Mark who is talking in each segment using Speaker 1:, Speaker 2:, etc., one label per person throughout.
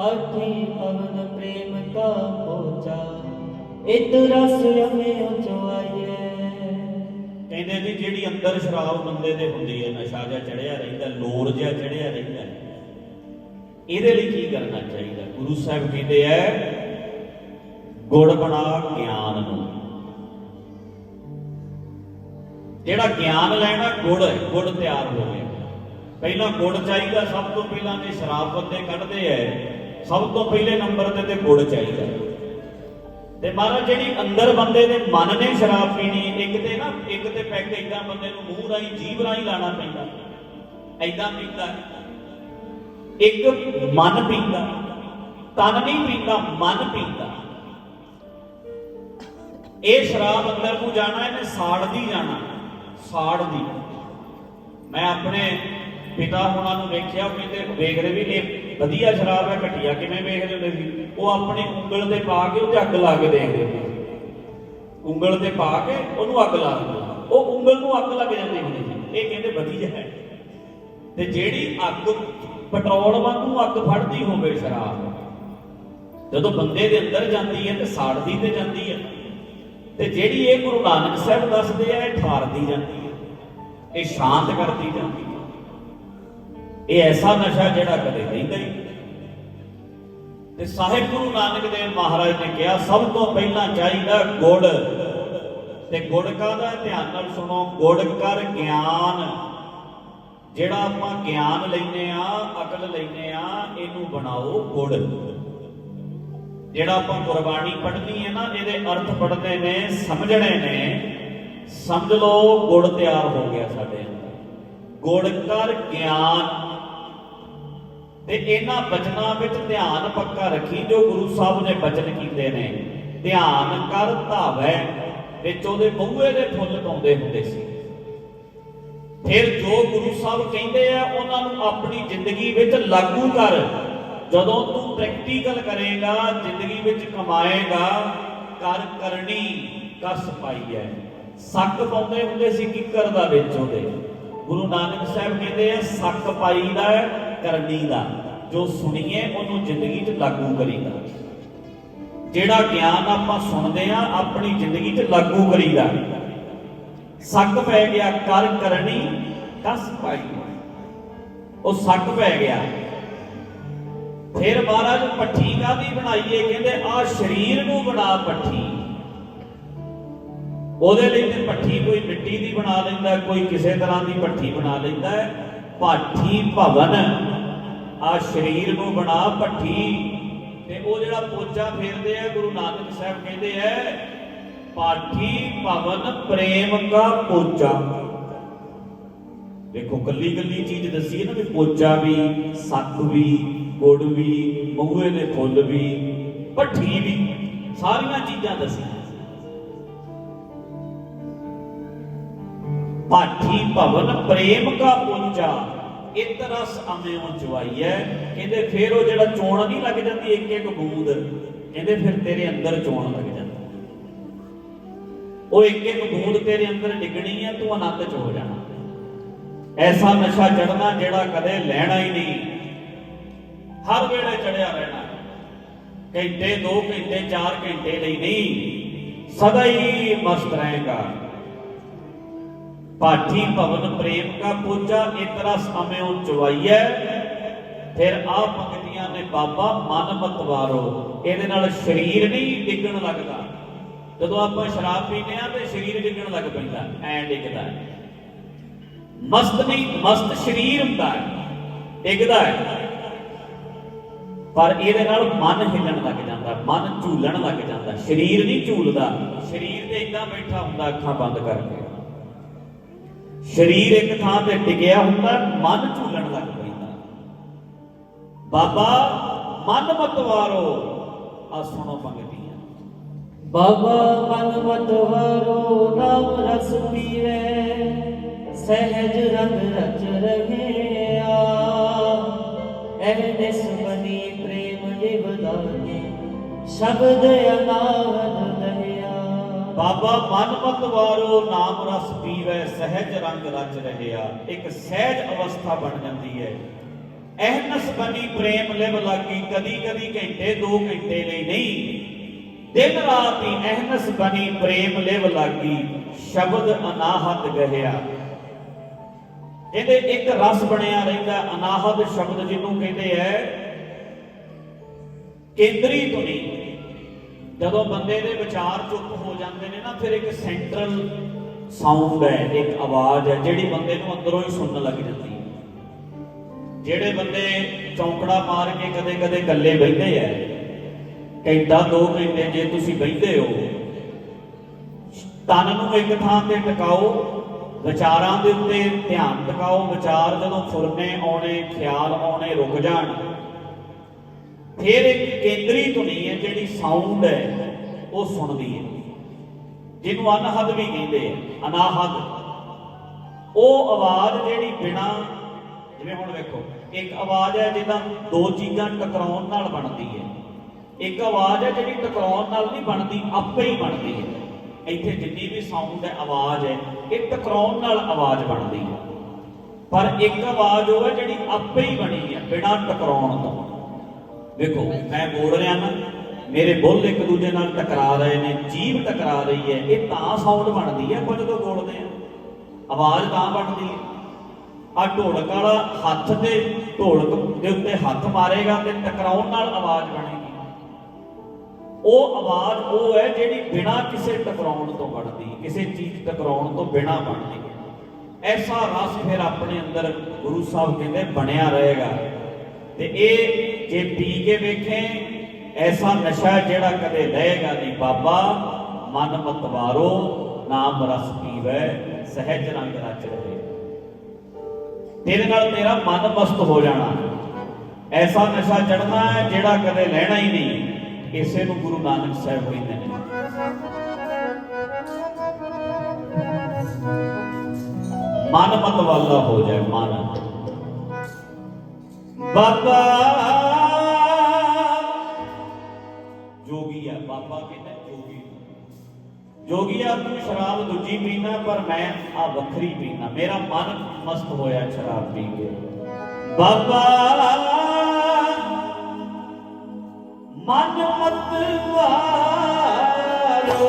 Speaker 1: आठी पवन प्रेम का पोचा इत रस हमें उचवाइए
Speaker 2: ਕਹਿੰਦੇ ਜੀ ਜਿਹੜੀ ਅੰਦਰ ਸ਼ਰਾਬ ਬੰਦੇ ਦੇ ਹੁੰਦੀ ਹੈ ਨਸ਼ਾ ਜਿਹਾ ਚੜਿਆ ਰਹਿੰਦਾ ਲੋਰ ਜਿਹਾ ਚੜਿਆ ਰਹਿੰਦਾ ਇਹਦੇ ਲਈ ਕੀ ਕਰਨਾ ਚਾਹੀਦਾ ਗੁਰੂ ਸਾਹਿਬ ਕਹਿੰਦੇ ਐ ਗੁੜ ਬਣਾ ਗਿਆਨ ਨੂੰ ਜਿਹੜਾ ਗਿਆਨ ਲੈਣਾ ਗੁੜ ਹੈ ਗੁੜ ਤਿਆਰ ਹੋਵੇ ਪਹਿਲਾਂ ਗੁੜ ਚਾਹੀਦਾ ਸਭ ਤੋਂ ਪਹਿਲਾਂ ਜੇ ਸ਼ਰਾਬ ਬੰਦੇ ਕੱਢਦੇ ਐ ਸਭ ਤੋਂ ਪਹਿਲੇ ਨੰਬਰ ਤੇ ਤੇ ਗੁੜ ਚਾਹੀਦਾ। ਤੇ ਮਹਾਰਾਜ, ਜਿਹੜੀ ਅੰਦਰ ਬੰਦੇ ਦੇ ਮਨ ਨੇ ਸ਼ਰਾਬ ਪੀਣੀ, ਇੱਕ ਤੇ ਨਾ, ਇੱਕ ਤੇ ਪੈਗ ਇਦਾਂ ਬੰਦੇ ਨੂੰ ਮੂੰਹ ਰਾਹੀਂ, ਜੀਭ ਰਾਹੀਂ ਲਾਣਾ ਪੈਂਦਾ। ਐਦਾਂ ਪੀਂਦਾ। ਇੱਕ ਮਨ ਪੀਂਦਾ, ਤਨ ਨਹੀਂ ਪੀਂਦਾ, ਮਨ ਪੀਂਦਾ। ਇਹ ਸ਼ਰਾਬ ਅੰਦਰ ਨੂੰ ਜਾਣਾ, ਇਹਨੇ ਸਾੜਦੀ ਜਾਣਾ। ਸਾੜਦੀ ਮੈਂ ਆਪਣੇ ਪਿਤਾ ਹੁਣਾਂ ਨੂੰ ਵੇਖਿਆ, ਉਹ ਕਹਿੰਦੇ ਵੇਖਦੇ ਵੀ ਇਹ ਵਧੀਆ ਸ਼ਰਾਬ ਹੈ, ਘਟੀਆ ਕਿਵੇਂ ਵੇਖਦੇ ਹੁੰਦੇ ਸੀ? ਉਹ ਆਪਣੀ ਉਂਗਲ ਤੇ ਪਾ ਕੇ ਉਹਦੇ ਅੱਗ ਲਾ ਕੇ ਦੇਖਦੇ ਹੁੰਦੇ ਉਂਗਲ ਤੇ ਪਾ ਕੇ ਉਹਨੂੰ ਅੱਗ ਲਾ ਦਿੰਦੇ ਉਹ ਉਂਗਲ ਨੂੰ ਅੱਗ ਲੱਗ ਜਾਂਦੀ ਹੁੰਦੀ ਸੀ। ਇਹ ਕਹਿੰਦੇ ਵਧੀਆ ਹੈ। ਤੇ ਜਿਹੜੀ ਅੱਗ, ਪੈਟਰੋਲ ਵਾਂਗੂ ਅੱਗ ਫੜਦੀ ਹੋਵੇ ਸ਼ਰਾਬ, ਜਦੋਂ ਬੰਦੇ ਦੇ ਅੰਦਰ ਜਾਂਦੀ ਹੈ ਤੇ ਸਾੜਦੀ ਤੇ ਜਾਂਦੀ ਹੈ। ਤੇ ਜਿਹੜੀ ਇਹ ਗੁਰੂ ਨਾਨਕ ਸਾਹਿਬ ਦੱਸਦੇ ਆ, ਇਹ ਠਾਰਦੀ ਜਾਂਦੀ ਹੈ। ਇਹ ਸ਼ਾਂਤ ਕਰਦੀ ਜਾਂਦੀ ਹੈ। ਇਹ ਐਸਾ ਨਸ਼ਾ ਜਿਹੜਾ ਕਦੇ ਰਹਿੰਦਾ ਹੀ ਨਹੀਂ। ਤੇ ਸਾਹਿਬ ਗੁਰੂ ਨਾਨਕ ਦੇਵ ਮਹਾਰਾਜ ਨੇ ਕਿਹਾ, ਸਭ ਤੋਂ ਪਹਿਲਾਂ ਚਾਹੀਦਾ ਗੁੜ। ਤੇ ਗੁੜ ਕਾਹਦਾ? ਧਿਆਨ ਨਾਲ ਸੁਣੋ, ਗੁੜ ਕਰ ਗਿਆਨ। ਜਿਹੜਾ ਆਪਾਂ ਗਿਆਨ ਲੈਨੇ ਆ, ਅਕਲ ਲੈਨੇ ਆ, ਇਹਨੂੰ ਬਣਾਓ ਗੁੜ। ਜਿਹੜਾ ਆਪਾਂ ਗੁਰਬਾਣੀ ਪੜ੍ਹਨੀ ਹੈ ਨਾ, ਇਹਦੇ ਅਰਥ ਪੜ੍ਹਨੇ ਨੇ, ਸਮਝਣੇ ਨੇ। ਸਮਝ ਲਓ, ਗੁੜ ਤਿਆਰ ਹੋ ਗਿਆ ਸਾਡੇ ਗੁੜ ਕਰ ਗਿਆਨ। ਤੇ ਇਹਨਾਂ ਬਚਨਾਂ ਵਿੱਚ ਧਿਆਨ ਪੱਕਾ ਰੱਖੀ ਜੋ ਗੁਰੂ ਸਾਹਿਬ ਨੇ ਬਚਨ ਕੀਤੇ ਨੇ। ਧਿਆਨ ਕਰ ਧਾਵੈ, ਵਿੱਚ ਉਹਦੇ ਬਹੂਏ ਦੇ ਫੁੱਲ ਪਾਉਂਦੇ ਹੁੰਦੇ ਸੀ। ਫਿਰ ਜੋ ਗੁਰੂ ਸਾਹਿਬ ਕਹਿੰਦੇ ਆ, ਉਹਨਾਂ ਨੂੰ ਆਪਣੀ ਜ਼ਿੰਦਗੀ ਵਿੱਚ ਲਾਗੂ ਕਰ। ਜਦੋਂ ਤੂੰ ਪ੍ਰੈਕਟੀਕਲ ਕਰੇਗਾ, ਜ਼ਿੰਦਗੀ ਵਿੱਚ ਕਮਾਏਗਾ, ਕਰ ਕਰਨੀ ਕਸ ਪਾਈ ਹੈ। ਸੱਕ ਪਾਉਂਦੇ ਹੁੰਦੇ ਸੀ ਕਿੱਕਰ ਦਾ ਵਿੱਚ ਉਹਦੇ। ਗੁਰੂ ਨਾਨਕ ਸਾਹਿਬ ਕਹਿੰਦੇ ਆ, ਸੱਕ ਪਾਈ ਦਾ ਕਰਨੀ ਦਾ ਜੋ ਸੁਣੀਏ, ਉਹਨੂੰ ਜ਼ਿੰਦਗੀ 'ਚ ਲਾਗੂ ਕਰੀਦਾ। ਜਿਹੜਾ ਗਿਆਨ ਆਪਾਂ ਸੁਣਦੇ ਆ, ਆਪਣੀ ਜ਼ਿੰਦਗੀ 'ਚ ਲਾਗੂ ਕਰੀਦਾ। ਸੱਕ ਪੈ ਗਿਆ, ਕਰ ਕਰਨੀ ਕਸ ਪਾਈ ਉਹ ਸੱਕ ਪੈ ਗਿਆ। ਫਿਰ ਮਹਾਰਾਜ ਪੱਠੀ ਕਾਦੀ ਬਣਾਈਏ? ਕਹਿੰਦੇ, ਆ ਸਰੀਰ ਨੂੰ ਬਣਾ ਪੱਠੀ। ਉਹਦੇ ਲਈ ਤੇ ਪੱਠੀ ਕੋਈ ਮਿੱਟੀ ਦੀ ਬਣਾ ਲੈਂਦਾ, ਕੋਈ ਕਿਸੇ ਤਰ੍ਹਾਂ ਦੀ ਪੱਠੀ ਬਣਾ ਲੈਂਦਾ ਹੈ। ਪਾਠੀ ਭਵਨ। ਆ ਸਰੀਰ ਨੂੰ ਬਣਾ ਭੱਠੀ ਤੇ ਉਹ ਜਿਹੜਾ ਪੋਚਾ ਫੇਰਦੇ ਆ, ਗੁਰੂ ਨਾਨਕ ਸਾਹਿਬ ਕਹਿੰਦੇ ਐ ਪਾਠੀ ਭਵਨ ਪ੍ਰੇਮ ਕਾ ਪੋਚਾ। ਦੇਖੋ ਕੱਲੀ ਕੱਲੀ ਚੀਜ਼ ਦੱਸੀ ਹੈ ਨਾ ਵੀ ਪੋਚਾ ਵੀ, ਸੱਕ ਵੀ, ਗੁੜ ਵੀ ਮਹੂਏ ਦੇ ਫੁੱਲ ਵੀ, ਭੱਠੀ ਵੀ, ਸਾਰੀਆਂ ਚੀਜ਼ਾਂ ਦੱਸੀਆਂ। ਪਾਠੀ ਭਵਨ ਪ੍ਰੇਮ ਕਾ ਪੋਚਾ। ਇਤ ਰਸ ਅਮਿਓ ਜਵਾਈਐ ਕਹਿੰਦੇ ਫਿਰ ਉਹ ਜਿਹੜਾ ਚੋਣ ਨਹੀਂ ਲੱਗ ਜਾਂਦੀ, ਇੱਕ ਇੱਕ ਬੂੰਦ ਕਹਿੰਦੇ ਫਿਰ ਤੇਰੇ ਅੰਦਰ ਚੋਣ ਲੱਗ ਜਾਂਦਾ। ਉਹ ਇੱਕ ਇੱਕ ਬੂੰਦ ਤੇਰੇ ਅੰਦਰ ਡਿੱਗਣੀ ਹੈ ਤੂੰ ਆਨੰਦ ਚ ਹੋ ਜਾਣਾ। ਐਸਾ ਨਸ਼ਾ ਚੜਨਾ ਜਿਹੜਾ ਕਦੇ ਲੈਣਾ ਹੀ ਨਹੀਂ। ਹਰ ਵੇਲੇ ਚੜਿਆ ਰਹਿਣਾ। ਘੰਟੇ 2 ਘੰਟੇ 4 ਘੰਟੇ ਲਈ ਨਹੀਂ। ਸਦਾ ਹੀ ਮਸਤ ਰਹੇਗਾ। ਪਾਠੀ ਭਵਨ ਪ੍ਰੇਮ ਕਾ ਪੂਜਾ, ਇਕ ਰਸ ਅਮਿਓ ਚਵਾਈਐ ਫਿਰ ਆ ਪੰਕਤੀਆਂ ਨੇ ਬਾਬਾ ਮਨ ਮਤਵਾਰੋ ਇਹਦੇ ਨਾਲ ਸਰੀਰ ਨਹੀਂ ਡਿੱਗਣ ਲੱਗਦਾ। ਜਦੋਂ ਆਪਾਂ ਸ਼ਰਾਬ ਪੀਂਦੇ ਆ ਤੇ ਸਰੀਰ ਡਿੱਗਣ ਲੱਗ ਪੈਂਦਾ, ਐ ਡਿੱਗਦਾ ਮਸਤ ਨਹੀਂ, ਮਸਤ ਸਰੀਰ ਹੁੰਦਾ ਹੈ, ਡਿੱਗਦਾ ਹੈ। ਪਰ ਇਹਦੇ ਨਾਲ ਮਨ ਹਿੱਲਣ ਲੱਗ ਜਾਂਦਾ, ਮਨ ਝੂਲਣ ਲੱਗ ਜਾਂਦਾ। ਸਰੀਰ ਨਹੀਂ ਝੂਲਦਾ, ਸਰੀਰ ਤੇ ਇਦਾਂ ਬੈਠਾ ਹੁੰਦਾ, ਅੱਖਾਂ ਬੰਦ ਕਰਕੇ। ਸਰੀਰ ਇੱਕ ਥਾਂ ਤੇ ਟਿਕਿਆ ਹੁੰਦਾ, ਮਨ ਝੂਲਣ ਲੱਗ ਪੈਂਦਾ। ਬਾਬਾ, ਮਨ ਮਤਵਾਰੋ ਆ ਸੁਣੋ ਪੰਗਤੀਆਂ
Speaker 1: ਬਾਬਾ, ਮਨ ਮਤਵਾਰੋ, ਨਾਮ ਰਸ ਪੀਵੇ, ਸਹਿਜ ਰੰਗ ਰਚ ਰਹੇ ਆ। ਇਹ ਨਿਸਮਨੀ ਪ੍ਰੇਮ ਜਿਵ ਸ਼ਬਦ ਅਨਾਹਦ
Speaker 2: ਬਾਬਾ ਮਨਮਤ ਵਾਰੋ, ਨਾਮ ਰਸ ਪੀਵੇ, ਸਹਿਜ ਰੰਗ ਰਚ ਰਹਿਆ। ਇੱਕ ਸਹਿਜ ਅਵਸਥਾ ਬਣ ਜਾਂਦੀ ਹੈ। ਅਹਨਸ ਬਣੀ ਪ੍ਰੇਮ ਲਿਵ ਲਾਗੀ ਕਦੀ ਕਦੀ ਘੰਟੇ, ਦੋ ਘੰਟੇ ਲਈ ਨਹੀਂ। ਦਿਨ ਰਾਤ ਹੀ ਅਹਨਸ ਬਣੀ ਪ੍ਰੇਮ ਲਿਵ ਲਾਗੀ, ਸ਼ਬਦ ਅਨਾਹਤ ਗਹਿਆ। ਇਹਦੇ ਇੱਕ ਰਸ ਬਣਿਆ ਰਹਿੰਦਾ, ਅਨਾਹਤ ਸ਼ਬਦ ਜਿਹਨੂੰ ਕਹਿੰਦੇ ਐ ਕੇਂਦਰੀ ਧੁਨੀ। ਜਦੋਂ ਬੰਦੇ ਦੇ ਵਿਚਾਰ ਚੁੱਪ ਹੋ ਜਾਂਦੇ ਨੇ ਨਾ, ਫਿਰ ਇੱਕ ਸੈਂਟਰਲ ਸਾਊਂਡ ਹੈ, ਇੱਕ ਆਵਾਜ਼ ਹੈ, ਜਿਹੜੀ ਬੰਦੇ ਨੂੰ ਅੰਦਰੋਂ ਹੀ ਸੁਣਨ ਲੱਗ ਜਾਂਦੀ ਹੈ। ਜਿਹੜੇ ਬੰਦੇ ਚੌਂਕੜਾ ਮਾਰ ਕੇ ਕਦੇ ਕਦੇ ਇਕੱਲੇ ਬੈਠੇ ਐ ਘੰਟਾ ਦੋ ਘੰਟੇ ਜੇ ਤੁਸੀਂ ਬੈਠੇ ਹੋ, ਤਨ ਨੂੰ ਇੱਕ ਥਾਂ ਤੇ ਟਿਕਾਓ, ਵਿਚਾਰਾਂ ਦੇ ਉੱਤੇ ਧਿਆਨ ਟਿਕਾਓ, ਵਿਚਾਰ ਜਦੋਂ ਫੁਰਨੇ ਆਉਣੇ, ਖਿਆਲ ਆਉਣੇ, ਰੁਕ ਜਾਣ। ਫਿਰ ਇੱਕ ਕੇਂਦਰੀ ਧੁਨੀ ਹੈ ਜਿਹੜੀ ਸਾਊਂਡ ਹੈ, ਉਹ ਸੁਣਦੀ ਹੈ। ਜਿਹਨੂੰ ਅਨਹਦ ਵੀ ਕਹਿੰਦੇ ਆ, ਅਨਾਹਦ। ਉਹ ਆਵਾਜ਼ ਜਿਹੜੀ ਬਿਨਾ, ਜਿਵੇਂ ਹੁਣ ਵੇਖੋ, ਇੱਕ ਆਵਾਜ਼ ਹੈ ਜਿਹਦਾ ਦੋ ਚੀਜ਼ਾਂ ਟਕਰਾਉਣ ਨਾਲ ਬਣਦੀ ਹੈ। ਇੱਕ ਆਵਾਜ਼ ਹੈ ਜਿਹੜੀ ਟਕਰਾਉਣ ਨਾਲ ਨਹੀਂ ਬਣਦੀ, ਆਪੇ ਹੀ ਬਣਦੀ ਹੈ। ਇੱਥੇ ਜਿੰਨੀ ਵੀ ਸਾਊਂਡ ਹੈ, ਆਵਾਜ਼ ਹੈ, ਇਹ ਟਕਰਾਉਣ ਨਾਲ ਆਵਾਜ਼ ਬਣਦੀ ਹੈ। ਪਰ ਇੱਕ ਆਵਾਜ਼ ਉਹ ਹੈ ਜਿਹੜੀ ਆਪੇ ਹੀ ਬਣੀ ਹੈ, ਬਿਨਾਂ ਟਕਰਾਉਣ ਤੋਂ। ਵੇਖੋ ਮੈਂ ਬੋਲ ਰਿਹਾ ਨਾ, ਮੇਰੇ ਬੁੱਲ ਇੱਕ ਦੂਜੇ ਨਾਲ ਟਕਰਾ ਰਹੇ ਨੇ, ਜੀਭ ਟਕਰਾ ਰਹੀ ਹੈ, ਇਹ ਤਾਂ ਸਾਊਂਡ ਬਣਦੀ ਹੈ, ਆਪਾਂ ਜਦੋਂ ਬੋਲਦੇ ਆ ਆਵਾਜ਼ ਤਾਂ ਬਣਦੀ ਹੈ। ਆ ਢੋਲਕ ਵਾਲਾ ਹੱਥ ਤੇ ਢੋਲਕ ਦੇ ਉੱਤੇ ਹੱਥ ਮਾਰੇਗਾ ਤੇ ਟਕਰਾਉਣ ਨਾਲ ਆਵਾਜ਼ ਬਣੇਗੀ। ਉਹ ਆਵਾਜ਼ ਉਹ ਹੈ ਜਿਹੜੀ ਬਿਨਾਂ ਕਿਸੇ ਟਕਰਾਉਣ ਤੋਂ ਬਣਦੀ, ਕਿਸੇ ਚੀਜ਼ ਟਕਰਾਉਣ ਤੋਂ ਬਿਨਾਂ ਬਣਦੀ। ਐਸਾ ਰਸ ਫਿਰ ਆਪਣੇ ਅੰਦਰ ਗੁਰੂ ਸਾਹਿਬ ਕਹਿੰਦੇ ਬਣਿਆ ਰਹੇਗਾ। ਤੇ ਇਹ ਜੇ ਪੀ ਕੇ ਵੇਖੇ, ਐਸਾ ਨਸ਼ਾ ਜਿਹੜਾ ਕਦੇ ਲਏਗਾ ਨਹੀਂ ਬਾਬਾ, ਮਨ ਮਤਵਾਰੋ, ਨਾਮ ਰਸ ਪੀਵੇ, ਸਹਿਜ ਰੰਗ ਰਚ ਰਹੇ। ਤੇਰੇ ਨਾਲ ਤੇਰਾ ਮਨ ਮਸਤ ਹੋ ਜਾਣਾ। ਐਸਾ ਨਸ਼ਾ ਚੜਨਾ ਹੈ ਜਿਹੜਾ ਕਦੇ ਲੈਣਾ ਹੀ ਨਹੀਂ। ਇਸੇ ਨੂੰ ਗੁਰੂ ਨਾਨਕ ਸਾਹਿਬ ਕਹਿੰਦੇ ਨੇ ਮਨ ਮਤ ਵਾਲਾ ਹੋ ਜਾਏ, ਮਨ। ਬਾਬਾ ਜੋਗੀ ਆ, ਬਾਬਾ ਕਹਿੰਦਾ ਜੋਗੀ। ਜੋਗੀਆ ਤੂੰ ਸ਼ਰਾਬ ਦੂਜੀ ਪੀਣਾ ਪਰ ਮੈਂ ਆ ਵੱਖਰੀ ਪੀਣਾ ਮੇਰਾ ਮਨ ਮਸਤ ਹੋਇਆ ਸ਼ਰਾਬ ਪੀ ਕੇ। ਬਾਬਾ ਮਨ ਮਤ ਵਾਰੋ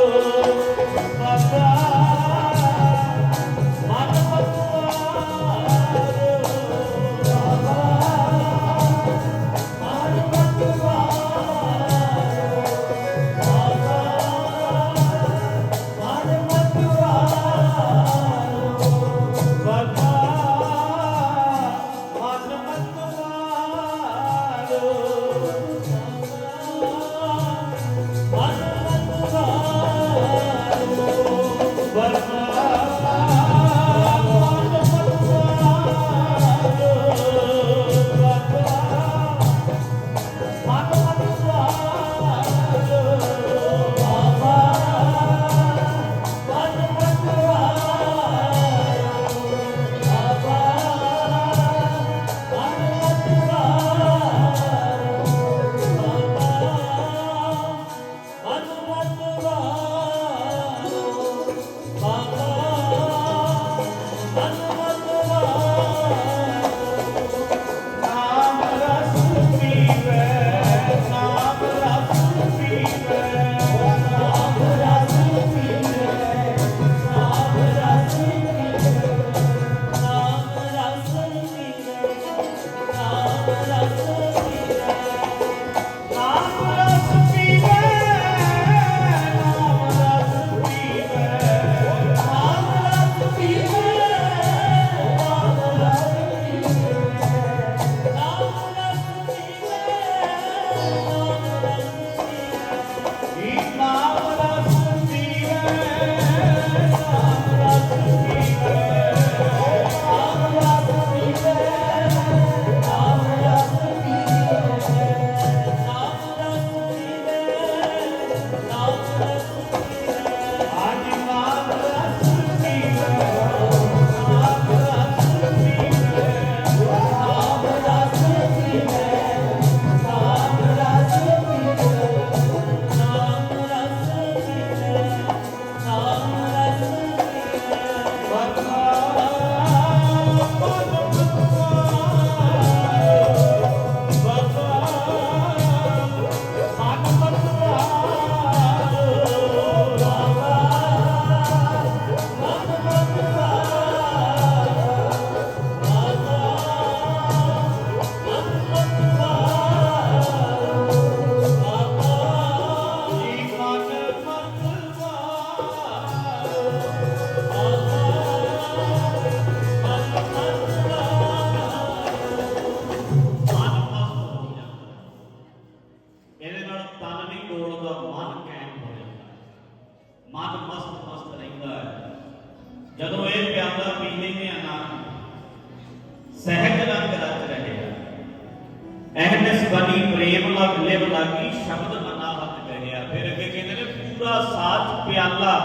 Speaker 2: ਕਹਿੰਦੇ ਨੇ ਪੂਰਾ ਸਾਚ ਪਿਆਲਾ,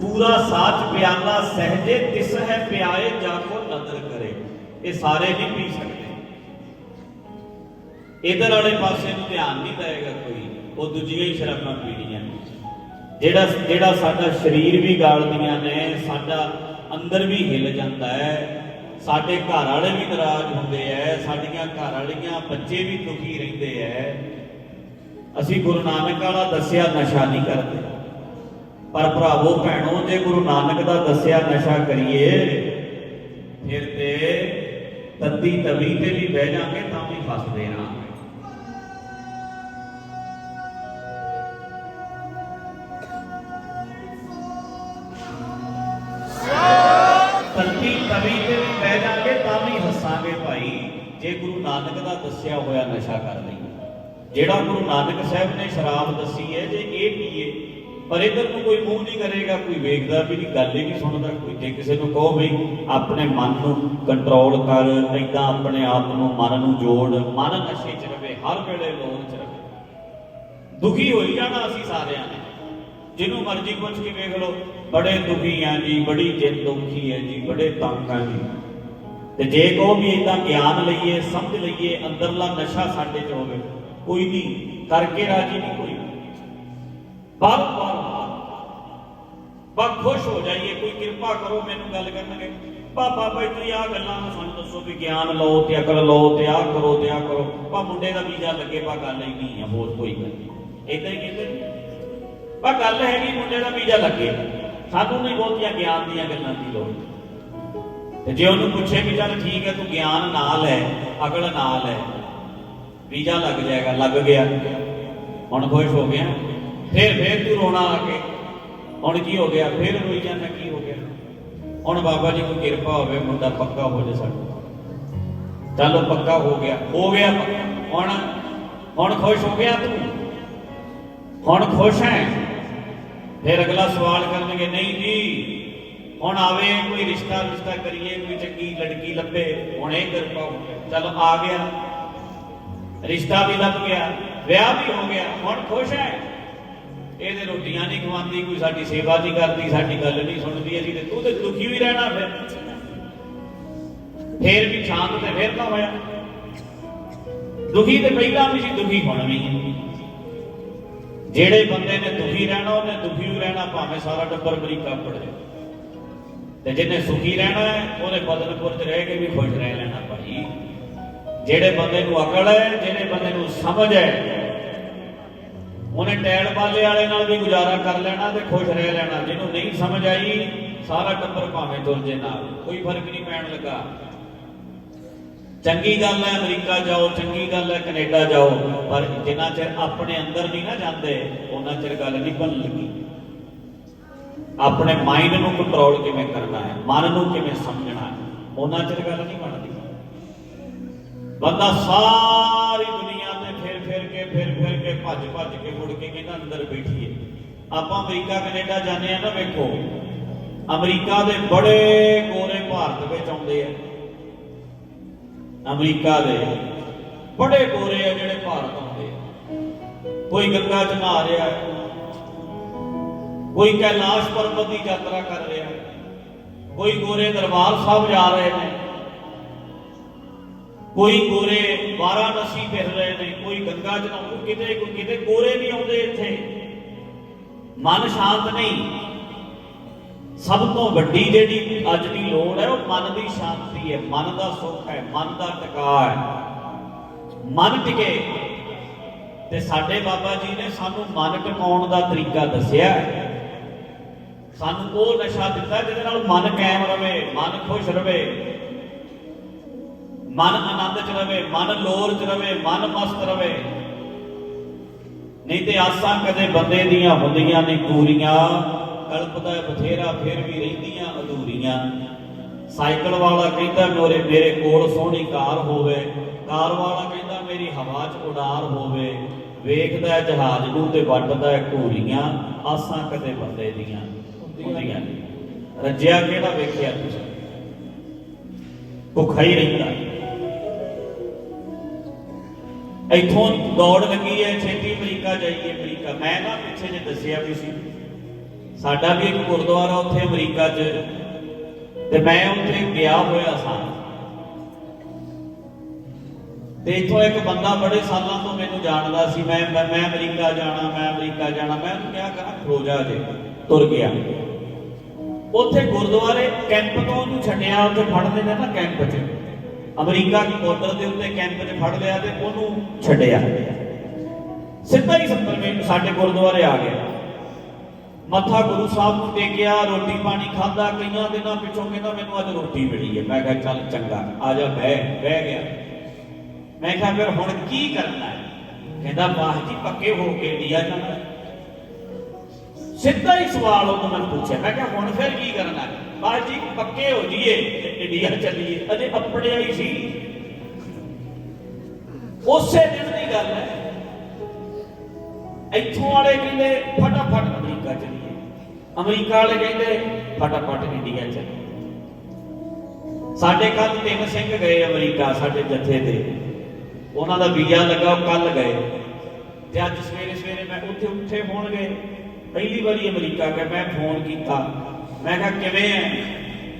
Speaker 2: ਪੂਰਾ ਸਾਚ ਪਿਆਲਾ ਸਹਜੇ ਤਿਸ ਹੈ ਪਿਆਏ ਜਾ ਇਹ ਸਾਰੇ ਨਹੀਂ ਪੀ ਸਕਦੇ। ਇਧਰ ਵਾਲੇ ਪਾਸੇ ਨੂੰ ਧਿਆਨ ਨਹੀਂ ਦੇਗਾ ਕੋਈ, ਉਹ ਦੂਜੀਆਂ ਹੀ ਸ਼ਰਾਬਾਂ ਪੀਣੀਆਂ। ਜਿਹੜਾ ਜਿਹੜਾ ਸਾਡਾ ਸਰੀਰ ਵੀ ਗਾਲਦੀਆਂ ਨੇ, ਸਾਡਾ ਅੰਦਰ ਵੀ ਹਿੱਲ ਜਾਂਦਾ ਹੈ। ਸਾਡੇ ਘਰ ਵਾਲੇ ਵੀ ਨਾਰਾਜ਼ ਹੁੰਦੇ ਐ, ਸਾਡੀਆਂ ਘਰ ਵਾਲੀਆਂ ਬੱਚੇ ਵੀ ਦੁਖੀ ਰਹਿੰਦੇ ਐ। ਅਸੀਂ ਗੁਰੂ ਨਾਨਕ ਵਾਲਾ ਦੱਸਿਆ ਨਸ਼ਾ ਨਹੀਂ ਕਰਦੇ। ਪਰ ਭਰਾਵੋ, ਭੈਣੋ, ਜੇ ਗੁਰੂ ਨਾਨਕ ਦਾ ਦੱਸਿਆ ਨਸ਼ਾ ਕਰੀਏ, ਫਿਰ ਤੇ ਤੱਤੀ ਤਵੀ ਤੇ ਵੀ ਬਹਿ ਜਾਾਂਗੇ ਤਾਂ ਵੀ ਫਸਦੇ ਰਹਾਂਗੇ। ਤੱਤੀ ਤਵੀ ਤੇ ਵੀ ਬਹਿ ਜਾਾਂਗੇ ਤਾਂ ਵੀ ਹੱਸਾਂਗੇ ਭਾਈ। ਜੇ ਗੁਰੂ ਨਾਨਕ ਦਾ ਦੱਸਿਆ ਹੋਇਆ ਨਸ਼ਾ ਕਰ ਲਈ ਜਿਹੜਾ ਗੁਰੂ ਨਾਨਕ ਸਾਹਿਬ ਨੇ ਸ਼ਰਾਬ ਦੱਸੀ ਹੈ ਜੇ ਇਹ ਪੀਏ, ਪਰ ਇਧਰ ਨੂੰ ਕੋਈ ਮੂੰਹ ਨਹੀਂ ਕਰੇਗਾ, ਕੋਈ ਵੇਖਦਾ ਵੀ ਨਹੀਂ, ਗੱਲ ਹੀ ਨਹੀਂ ਸੁਣਦਾ, ਕੋਈ ਜੇ ਕਿਸੇ ਨੂੰ ਕਹੋ ਵੀ ਆਪਣੇ ਮਨ ਨੂੰ ਕੰਟਰੋਲ ਕਰ, ਏਦਾਂ ਆਪਣੇ ਆਪ ਨੂੰ ਮਨ ਨੂੰ ਜੋੜ, ਮਨ ਨਸ਼ੇ 'ਚ ਰਵੇ, ਹਰ ਵੇਲੇ ਲੋੜ 'ਚ ਰਵੇ। ਦੁਖੀ ਹੋਈ ਜਾਣਾ ਅਸੀਂ ਸਾਰਿਆਂ ਨੇ। ਜਿਹਨੂੰ ਮਰਜ਼ੀ ਪੁੱਛ ਕੇ ਵੇਖ ਲਓ, ਬੜੇ ਦੁਖੀ ਆ ਜੀ, ਬੜੀ ਜਿੰਦ ਦੁਖੀ ਹੈ ਜੀ, ਬੜੇ ਤੰਗ ਆ ਜੀ। ਤੇ ਜੇ ਕਹੋ ਵੀ ਇਦਾਂ ਗਿਆਨ ਲਈਏ, ਸਮਝ ਲਈਏ, ਅੰਦਰਲਾ ਨਸ਼ਾ ਸਾਡੇ 'ਚ ਹੋਵੇ ਕੋਈ ਨਹੀਂ, ਕਰਕੇ ਰਾਜੀ ਨਹੀਂ ਕੋਈ। ਬਾਰ ਬਾਰ ਬਾ ਖੁਸ਼ ਹੋ ਜਾਈਏ, ਕੋਈ ਕਿਰਪਾ ਕਰੋ ਮੈਨੂੰ ਗੱਲ ਕਰਨਗੇ। ਬਾਬਾ ਭਾਈ ਤੁਸੀਂ ਆ ਗੱਲਾਂ ਸਾਨੂੰ ਦੱਸੋ ਵੀ ਗਿਆਨ ਲਓ ਤੇ ਅਕਲ ਲਓ ਤੇ ਆ ਕਰੋ ਤੇ ਆ ਕਰੋ। ਬਾ ਮੁੰਡੇ ਦਾ ਵੀਜ਼ਾ ਲੱਗੇ ਬਾ ਗੱਲ ਹੀ ਨਹੀਂ ਆ, ਹੋਰ ਕੋਈ ਗੱਲ ਨਹੀਂ। ਇਦਾਂ ਹੀ ਕਹਿੰਦੇ ਬਾ ਗੱਲ ਹੈਗੀ, ਮੁੰਡੇ ਦਾ ਵੀਜ਼ਾ ਲੱਗੇ। ਸਾਨੂੰ ਨਹੀਂ ਬਹੁਤੀਆਂ ਗਿਆਨ ਦੀਆਂ ਗੱਲਾਂ ਦੀ ਲੋੜ। ਤੇ ਜੇ ਉਹਨੂੰ ਪੁੱਛੇ ਵੀ ਚੱਲ ਠੀਕ ਹੈ, ਤੂੰ ਗਿਆਨ ਨਾਲ ਹੈ, ਅਕਲ ਨਾਲ ਹੈ ਵੀਜ਼ਾ ਲੱਗ ਜਾਏਗਾ, ਲੱਗ ਗਿਆ। ਹੁਣ ਖੁਸ਼ ਹੋ ਗਿਆ। ਫਿਰ ਫਿਰ ਤੂੰ ਰੋਣਾ ਆ ਕੇ। ਹੁਣ ਕੀ ਹੋ ਗਿਆ? ਫਿਰ ਰੋਈ ਜਾਂਦਾ, ਕੀ ਹੋ ਗਿਆ? ਹੁਣ ਬਾਬਾ ਜੀ ਕੋਈ ਕਿਰਪਾ ਹੋਵੇ, ਮੁੰਡਾ ਪੱਕਾ ਹੋ ਜੇ ਸਾਡਾ ਚਲੋ ਪੱਕਾ ਹੋ ਗਿਆ। ਹੋ ਗਿਆ ਪੱਕਾ। ਹੁਣ ਹੁਣ ਖੁਸ਼ ਹੋ ਗਿਆ ਤੂੰ? ਹੁਣ ਖੁਸ਼ ਹੈ? ਫਿਰ ਅਗਲਾ ਸਵਾਲ ਕਰਨਗੇ, ਨਹੀਂ ਜੀ, ਹੁਣ ਆਵੇ, ਕੋਈ ਰਿਸ਼ਤਾ ਰਿਸ਼ਤਾ ਕਰੀਏ, ਕੋਈ ਚੰਗੀ ਲੜਕੀ ਲੱਭੇ, ਹੁਣ ਇਹ ਕਿਰਪਾ ਹੋ ਗਿਆ। ਚਲੋ ਆ ਗਿਆ। ਰਿਸ਼ਤਾ ਵੀ ਲੱਭ ਗਿਆ, ਵਿਆਹ ਵੀ ਹੋ ਗਿਆ, ਹੁਣ ਖੁਸ਼ ਹੈ। ਇਹਦੇ ਰੋਟੀਆਂ ਨਹੀਂ ਖਵਾਉਂਦੀ, ਕੋਈ ਸਾਡੀ ਸੇਵਾ ਨਹੀਂ ਕਰਦੀ, ਸਾਡੀ ਗੱਲ ਨਹੀਂ ਸੁਣਦੀ, ਅਸੀਂ ਤੇ ਤੂੰ ਤੇ ਦੁਖੀ ਵੀ ਰਹਿਣਾ ਫਿਰ। ਫੇਰ ਵੀ ਸ਼ਾਂਤ ਤੇ ਫੇਰ ਨਾ ਹੋਇਆ। ਦੁਖੀ ਤੇ ਪਹਿਲਾਂ ਵੀ ਸੀ, ਦੁਖੀ ਹੁਣ ਵੀ। ਜਿਹੜੇ ਬੰਦੇ ਨੇ ਦੁਖੀ ਰਹਿਣਾ, ਉਹਨੇ ਦੁਖੀ ਹੀ ਰਹਿਣਾ, ਭਾਵੇਂ ਸਾਰਾ ਟੱਬਰ ਅਮਰੀਕਾ ਪੜ ਜਾਏ। ਤੇ ਜਿਹਨੇ ਸੁਖੀ ਰਹਿਣਾ ਹੈ ਉਹਨੇ ਬਦਨਪੁਰ 'ਚ ਰਹਿ ਕੇ ਵੀ ਖੁਸ਼ ਰਹਿ ਲੈਣਾ ਭਾਈ। ਜਿਹੜੇ ਬੰਦੇ ਨੂੰ ਅਕਲ ਹੈ ਜਿਹੜੇ ਬੰਦੇ ਨੂੰ ਸਮਝ ਹੈ, ਉਹਨੇ ਟੈਲ ਬਾਲੇ ਵਾਲੇ ਨਾਲ ਵੀ ਗੁਜ਼ਾਰਾ ਕਰ ਲੈਣਾ ਤੇ ਖੁਸ਼ ਰਹਿ ਲੈਣਾ। ਜਿਹਨੂੰ ਨਹੀਂ ਸਮਝ ਆਈ, ਸਾਰਾ ਟੱਬਰ ਭਾਵੇਂ ਤੁਰ ਜੇ ਨਾਲ। ਕੋਈ ਫ਼ਰਕ ਨਹੀਂ ਪੈਣ ਲੱਗਾ। ਚੰਗੀ ਗੱਲ ਹੈ ਅਮਰੀਕਾ ਜਾਓ, ਚੰਗੀ ਗੱਲ ਹੈ ਕੈਨੇਡਾ ਜਾਓ, ਪਰ ਜਿੰਨਾ ਚਿਰ ਆਪਣੇ ਅੰਦਰ ਨਹੀਂ ਨਾ ਜਾਂਦੇ, ਉਹਨਾਂ ਚਿਰ ਗੱਲ ਨਹੀਂ ਬਣ ਲੱਗੀ। ਆਪਣੇ ਮਾਈਂਡ ਨੂੰ ਕੰਟਰੋਲ ਕਿਵੇਂ ਕਰਨਾ ਹੈ, ਮਨ ਨੂੰ ਕਿਵੇਂ ਸਮਝਣਾ ਹੈ, ਉਹਨਾਂ ਚਿਰ ਗੱਲ ਨਹੀਂ ਬਣਦੀ। ਬੰਦਾ ਸਾਰੀ ਦੁਨੀਆ ਤੇ ਫਿਰ ਫਿਰ ਕੇ, ਫਿਰ ਫਿਰ ਕੇ ਭੱਜ ਭੱਜ ਕੇ ਮੁੜ ਕੇ ਕਹਿੰਦਾ ਅੰਦਰ ਬੈਠੀਏ। ਆਪਾਂ ਅਮਰੀਕਾ, ਕੈਨੇਡਾ ਜਾਂਦੇ ਆ ਨਾ ਵੇਖੋ। ਅਮਰੀਕਾ ਦੇ ਬੜੇ ਗੋਰੇ ਭਾਰਤ ਵਿੱਚ ਆਉਂਦੇ ਆ। ਅਮਰੀਕਾ ਦੇ ਬੜੇ ਗੋਰੇ ਆ ਜਿਹੜੇ ਭਾਰਤ ਆਉਂਦੇ ਆ। ਕੋਈ ਗੰਗਾ ਚ ਨਹਾ ਰਿਹਾ ਕੋਈ ਕੈਲਾਸ਼ ਪਰਬਤ ਦੀ ਯਾਤਰਾ ਕਰ ਰਿਹਾ ਕੋਈ ਗੋਰੇ ਦਰਬਾਰ ਸਾਹਿਬ ਜਾ ਰਹੇ ਨੇ। ਕੋਈ ਗੋਰੇ ਵਾਰਾਣਸੀ ਫਿਰ ਰਹੇ ਨੇ, ਕੋਈ ਗੰਗਾ ਚ ਕਿਤੇ ਕੋਈ ਕਿਤੇ ਗੋਰੇ ਵੀ ਆਉਂਦੇ ਇੱਥੇ। ਮਨ ਸ਼ਾਂਤ ਨਹੀਂ। ਸਭ ਤੋਂ ਵੱਡੀ ਜਿਹੜੀ ਅੱਜ ਦੀ ਲੋੜ ਹੈ, ਉਹ ਮਨ ਦੀ ਸ਼ਾਂਤੀ ਹੈ। ਮਨ ਦਾ ਸੁੱਖ ਹੈ, ਮਨ ਦਾ ਟਿਕਾ ਹੈ। ਮਨ ਟਿਕੇ। ਤੇ ਸਾਡੇ ਬਾਬਾ ਜੀ ਨੇ ਸਾਨੂੰ ਮਨ ਟਿਕਾਉਣ ਦਾ ਤਰੀਕਾ ਦੱਸਿਆ। ਸਾਨੂੰ ਉਹ ਨਸ਼ਾ ਦਿੱਤਾ ਜਿਹਦੇ ਨਾਲ ਮਨ ਕਾਇਮ ਰਵੇ, ਮਨ ਖੁਸ਼ ਰਵੇ। ਮਨ ਆਨੰਦ ਚ ਰਵੇ, ਮਨ ਲੋਰ ਚ ਰਵੇ, ਮਨ ਮਸਤ ਰਵੇ। ਨਹੀਂ ਤੇ ਆਸਾਂ ਕਦੇ ਬੰਦੇ ਦੀਆਂ ਹੁੰਦੀਆਂ ਨਹੀਂ, ਪੂਰੀਆਂ। ਕਲਪਦਾ ਬਥੇਰਾ ਫਿਰ ਵੀ ਰਹਿੰਦੀਆਂ ਅਧੂਰੀਆਂ। ਸਾਈਕਲ ਵਾਲਾ ਕਹਿੰਦਾ, ਮੇਰੇ ਮੇਰੇ ਕੋਲ ਸੋਹਣੀ ਕਾਰ ਹੋਵੇ। ਕਾਰ ਵਾਲਾ ਕਹਿੰਦਾ, ਮੇਰੀ ਹਵਾ 'ਚ ਉਡਾਰ ਹੋਵੇ। ਵੇਖਦਾ ਜਹਾਜ਼ ਨੂੰ ਤੇ ਵੱਟਦਾ ਹੈ ਘੂਰੀਆਂ। ਆਸਾਂ ਕਦੇ ਬੰਦੇ ਦੀਆਂ ਹੁੰਦੀਆਂ ਰੱਜਿਆ ਕਿਹੜਾ ਵੇਖਿਆ ਤੁਸੀਂ? ਭੁੱਖਾ ਹੀ ਰਹਿੰਦਾ। ਇੱਥੋਂ ਦੌੜ ਲੱਗੀ ਹੈ, ਛੇਤੀ ਅਮਰੀਕਾ ਜਾਈਏ ਅਮਰੀਕਾ। ਮੈਂ ਨਾ ਪਿੱਛੇ ਜੇ ਦੱਸਿਆ ਵੀ ਸੀ, ਸਾਡਾ ਵੀ ਇੱਕ ਗੁਰਦੁਆਰਾ ਉੱਥੇ ਅਮਰੀਕਾ 'ਚ, ਤੇ ਮੈਂ ਉੱਥੇ ਗਿਆ ਹੋਇਆ ਸਾਂ। ਤੇ ਇੱਥੋਂ ਇੱਕ ਬੰਦਾ ਬੜੇ ਸਾਲਾਂ ਤੋਂ ਮੈਨੂੰ ਜਾਣਦਾ ਸੀ, ਮੈਂ ਮੈਂ ਅਮਰੀਕਾ ਜਾਣਾ, ਮੈਂ ਅਮਰੀਕਾ ਜਾਣਾ, ਮੈਂ ਉਹਨੂੰ ਕਿਹਾ ਕਰਾਂ ਖਲੋਜਾ ਜੇ, ਤੁਰ ਗਿਆ। ਉੱਥੇ ਗੁਰਦੁਆਰੇ ਕੈਂਪ ਤੋਂ ਉਹਨੂੰ ਛੱਡਿਆ, ਉੱਥੇ ਫੜਦੇ ਨੇ ਨਾ ਕੈਂਪ 'ਚ। ਅਮਰੀਕਾ ਦੀ ਬਾਰਡਰ ਦੇ ਉੱਤੇ ਕੈਂਪ 'ਚ ਫੜ ਲਿਆ ਤੇ ਉਹਨੂੰ ਛੱਡਿਆ। ਸਿੱਧਾ ਹੀ 70 ਸਾਡੇ ਗੁਰਦੁਆਰੇ ਆ ਗਿਆ। ਮੱਥਾ ਗੁਰੂ ਸਾਹਿਬ ਨੂੰ ਟੇਕਿਆ, ਰੋਟੀ ਪਾਣੀ ਖਾਦਾ ਕਈਆਂ ਦਿਨਾਂ ਪਿੱਛੋਂ ਕਹਿੰਦਾ, ਮੈਨੂੰ ਅੱਜ ਰੋਟੀ ਮਿਲੀ ਹੈ। ਮੈਂ ਕਿਹਾ, ਚੱਲ ਚੰਗਾ, ਆ ਜਾ, ਬਹਿ ਬਹਿ ਗਿਆ। ਮੈਂ ਕਿਹਾ, ਫਿਰ ਹੁਣ ਕੀ ਕਰਨਾ ਹੈ? ਕਹਿੰਦਾ ਬਾਹ ਜੀ, ਪੱਕੇ ਹੋ ਕੇ ਇੰਡੀਆ ਜਾਣਾ ਸਿੱਧਾ ਹੀ ਸਵਾਲ ਉਹਨੂੰ ਮੈਂ ਪੁੱਛਿਆ। ਮੈਂ ਕਿਹਾ, ਹੁਣ ਫਿਰ ਕੀ ਕਰਨਾ? ਹੈ ਪੱਕੇ ਹੋ ਜੀਏ ਇੰਡੀਆ ਚੱਲੀਏ। ਅਜੇ ਅਪੜਿਆ ਹੀ ਸੀ। ਉਸੇ ਦਿਨ ਦੀ ਗੱਲ ਹੈ। ਇੱਥੋਂ ਵਾਲੇ ਕਹਿੰਦੇ, ਫਟਾਫਟ ਅਮਰੀਕਾ ਚੱਲੀਏ। ਅਮਰੀਕਾ ਵਾਲੇ ਕਹਿੰਦੇ, ਫਟਾਫਟ ਇੰਡੀਆ ਚੱਲੀਏ। ਸਾਡੇ ਕੱਲ ਤਿੰਨ ਸਿੰਘ ਗਏ ਅਮਰੀਕਾ, ਸਾਡੇ ਜਥੇ ਦੇ ਉਹਨਾਂ ਦਾ ਵੀਜ਼ਾ ਲੱਗਾ, ਉਹ ਕੱਲ ਗਏ। ਤੇ ਅੱਜ ਸਵੇਰੇ ਸਵੇਰੇ ਮੈਂ ਉੱਥੇ ਉੱਠੇ ਹੋਣਗੇ। ਪਹਿਲੀ ਵਾਰੀ ਅਮਰੀਕਾ ਗਿਆ, ਮੈਂ ਫੋਨ ਕੀਤਾ। ਮੈਂ ਕਿਹਾ, ਕਿਵੇਂ ਐ?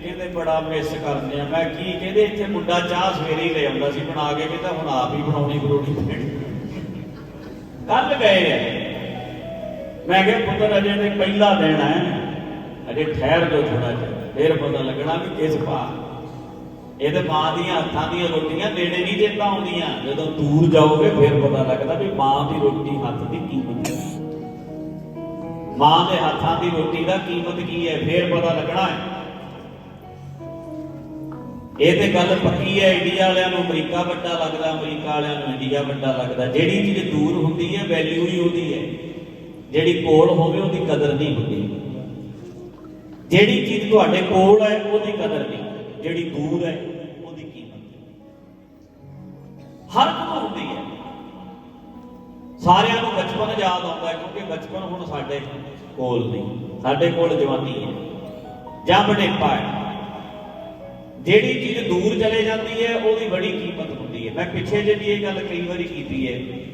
Speaker 2: ਕਹਿੰਦੇ, ਬੜਾ ਮਿਸ ਕਰਦੇ ਆ। ਮੈਂ ਕੀ? ਕਹਿੰਦੇ, ਇੱਥੇ ਮੁੰਡਾ ਚਾਹ ਸਵੇਰੇ ਹੀ ਲੈ ਆਉਂਦਾ ਸੀ, ਬਣਾ ਕੇ ਕਹਿੰਦਾ, ਹੁਣ ਆਪ ਹੀ ਬਣਾਉਣੀ ਬਣਾਉਣੀ ਕੱਲ ਗਏ ਐ। ਮੈਂ ਕਿਹਾ, ਪੁੱਤਰ, ਅਜੇ ਤੇ ਪਹਿਲਾ ਦਿਨ ਹੈ ਅਜੇ ਠਹਿਰ ਜੋ ਥੋੜਾ ਜਿਹਾ। ਫਿਰ ਪਤਾ ਲੱਗਣਾ ਵੀ ਕਿਸ ਭਾ ਇਹ ਤੇ ਮਾਂ ਦੀਆਂ ਹੱਥਾਂ ਦੀਆਂ ਰੋਟੀਆਂ ਨੇੜੇ ਨਹੀਂ ਚੇਤਾ ਆਉਂਦੀਆਂ। ਜਦੋਂ ਦੂਰ ਜਾਓਗੇ, ਫਿਰ ਪਤਾ ਲੱਗਦਾ ਵੀ ਮਾਂ ਦੀ ਰੋਟੀ ਹੱਥ ਦੀ ਕੀਮਤ ਹੈ ਮਾਂ ਦੇ ਹੱਥਾਂ ਦੀ ਰੋਟੀ ਦਾ ਕੀਮਤ ਕੀ ਹੈ? ਫਿਰ ਪਤਾ ਲੱਗਣਾ ਹੈ। ਇਹ ਤੇ ਗੱਲ ਪੱਕੀ ਹੈ, ਇੰਡੀਆ ਵਾਲਿਆਂ ਨੂੰ ਅਮਰੀਕਾ ਵੱਡਾ ਲੱਗਦਾ, ਅਮਰੀਕਾ ਵਾਲਿਆਂ ਨੂੰ ਇੰਡੀਆ ਵੱਡਾ ਲੱਗਦਾ। ਜਿਹੜੀ ਚੀਜ਼ ਦੂਰ ਹੁੰਦੀ ਹੈ ਵੈਲਿਊ ਹੀ ਉਹਦੀ ਹੈ। ਜਿਹੜੀ ਕੋਲ ਹੋਵੇ, ਉਹਦੀ ਕਦਰ ਨਹੀਂ ਹੁੰਦੀ। ਜਿਹੜੀ ਚੀਜ਼ ਤੁਹਾਡੇ ਕੋਲ ਹੈ, ਉਹਦੀ ਕਦਰ ਨਹੀਂ। ਜਿਹੜੀ ਦੂਰ ਹੈ, ਉਹਦੀ ਕੀਮਤ ਹਰ ਕੋਈ ਹੁੰਦੀ ਹੈ। ਸਾਰਿਆਂ ਨੂੰ ਬਚਪਨ ਯਾਦ ਆਉਂਦਾ ਹੈ ਕਿਉਂਕਿ ਬਚਪਨ ਹੁਣ ਸਾਡੇ ਕੋਲ ਨਹੀਂ। ਸਾਡੇ ਕੋਲ ਜਵਾਨੀ ਹੈ। ਜਾਂ ਬੁਢੇਪਾ ਹੈ। ਜਿਹੜੀ ਚੀਜ਼ ਦੂਰ ਚਲੇ ਜਾਂਦੀ ਹੈ, ਉਹਦੀ ਬੜੀ ਕੀਮਤ ਹੁੰਦੀ ਹੈ। ਮੈਂ ਪਿੱਛੇ ਜੇ ਵੀ ਇਹ ਗੱਲ ਕਈ ਵਾਰੀ ਕੀਤੀ ਹੈ।